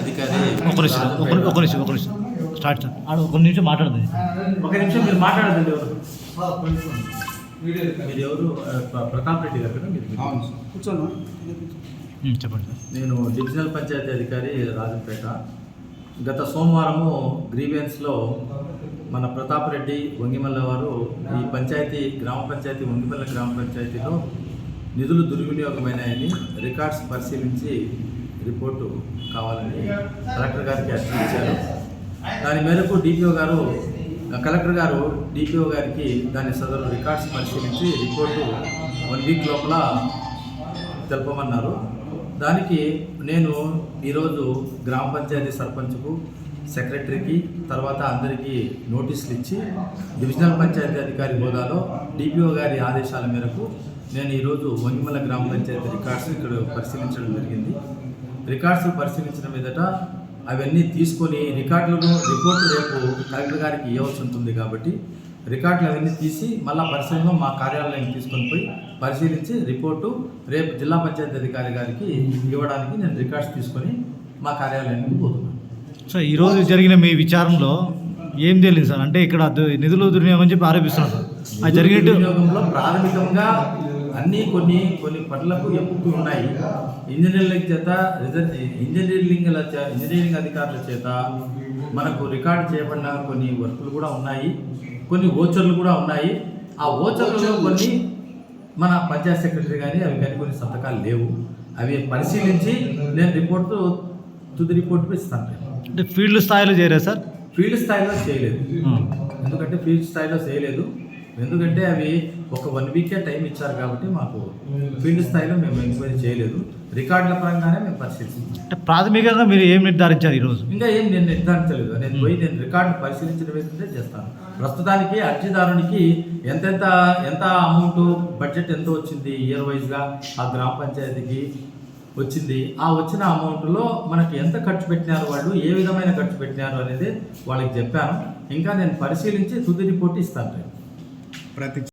అధికారి ఒక నిమిషం ఒక నిమిషం ఒక నిమిషం. స్టార్ట్ ఆడ ఒక నిమిషం మాట్లాడదు. ఒక నిమిషం మీరు మాట్లాడదండి ఎవరు? మీరు ఎవరు? ప్రతాప్ రెడ్డి గారు కూర్చోను? చెప్పండి సార్. నేను డివిజనల్ పంచాయతీ అధికారి రాజంపేట. గత సోమవారము గ్రీవెన్స్లో మన ప్రతాప్ రెడ్డి వంగిమల్ల వారు ఈ పంచాయతీ గ్రామ పంచాయతీ వంగిమల్ల గ్రామ పంచాయతీలో నిధులు దుర్వినియోగమైనాయని రికార్డ్స్ పరిశీలించి రిపోర్టు కావాలని కలెక్టర్ గారికి అర్జీ ఇచ్చారు. దాని మేరకు డిపిఓ గారు కలెక్టర్ గారు డిపిఓ గారికి దాని సదరు రికార్డ్స్ పరిశీలించి రిపోర్టు వన్ వీక్ లోపల తెలపమన్నారు. దానికి నేను ఈరోజు గ్రామ పంచాయతీ సర్పంచ్కు సెక్రటరీకి తర్వాత అందరికీ నోటీసులు ఇచ్చి డివిజనల్ పంచాయతీ అధికారి హోదాలో డిపిఓ గారి ఆదేశాల మేరకు నేను ఈరోజు వంగిమల గ్రామ పంచాయతీ రికార్డ్స్ ఇక్కడ పరిశీలించడం జరిగింది. రికార్డ్స్ పరిశీలించిన మీదట అవన్నీ తీసుకొని రికార్డులను రిపోర్టు రేపు కలెక్టర్ గారికి ఇవ్వాల్సి ఉంటుంది కాబట్టి రికార్డులు అవన్నీ తీసి మళ్ళా పరిశీలన మా కార్యాలయానికి తీసుకొని పోయి పరిశీలించి రిపోర్టు రేపు జిల్లా పంచాయతీ అధికారి గారికి ఇవ్వడానికి నేను రికార్డ్స్ తీసుకొని మా కార్యాలయానికి పోతున్నాను. సార్ ఈరోజు జరిగిన మీ విచారణలో ఏం తెలియదు సార్? అంటే ఇక్కడ నిధులు దుర్వినియోగం అని చెప్పి ఆరోపిస్తున్నారు సార్. వినియోగంలో ప్రాథమికంగా అన్ని కొన్ని కొన్ని పనులకు ఎక్కువ ఉన్నాయి. ఇంజనీర్ల చేత రిజర్వ్ ఇంజనీరింగ్ ఇంజనీరింగ్ అధికారుల చేత మనకు రికార్డ్ చేయబడిన కొన్ని వర్కులు కూడా ఉన్నాయి. కొన్ని ఓచర్లు కూడా ఉన్నాయి. ఆ ఓచర్లలో కొన్ని మన పంచాయత్ సెక్రటరీ కానీ అవి కానీ కొన్ని సంతకాలు లేవు. అవి పరిశీలించి నేను రిపోర్టు తుది రిపోర్ట్ ఇస్తాను. అంటే ఫీల్డ్ స్థాయిలో చేరారు సార్? ఫీల్డ్ స్థాయిలో చేయలేదు. ఎందుకంటే ఫీల్డ్ స్థాయిలో చేయలేదు. ఎందుకంటే అవి ఒక వన్ వీకే టైం ఇచ్చారు కాబట్టి మాకు ఫీల్డ్ స్థాయిలో మేము ఎంక్వైరీ చేయలేదు. రికార్డుల పరంగానే మేము పరిశీలిస్తాం అంటే ప్రాథమికంగా మీరు ఏం నిర్ధారించారు ఈరోజు? ఇంకా ఏం నేను నిర్ధారించలేదు. నేను పోయి నేను రికార్డు పరిశీలించడం ఏంటంటే చేస్తాను. ప్రస్తుతానికి అర్జీదారునికి ఎంతెంత ఎంత అమౌంట్ బడ్జెట్ ఎంత వచ్చింది ఇయర్ వైజ్గా ఆ గ్రామ పంచాయతీకి వచ్చింది? ఆ వచ్చిన అమౌంట్లో మనకి ఎంత ఖర్చు పెట్టినారు వాళ్ళు? ఏ విధమైన ఖర్చు పెట్టినారు అనేది వాళ్ళకి చెప్పాను. ఇంకా నేను పరిశీలించి తుది రిపోర్ట్ ఇస్తాను రేపు. ప్రతి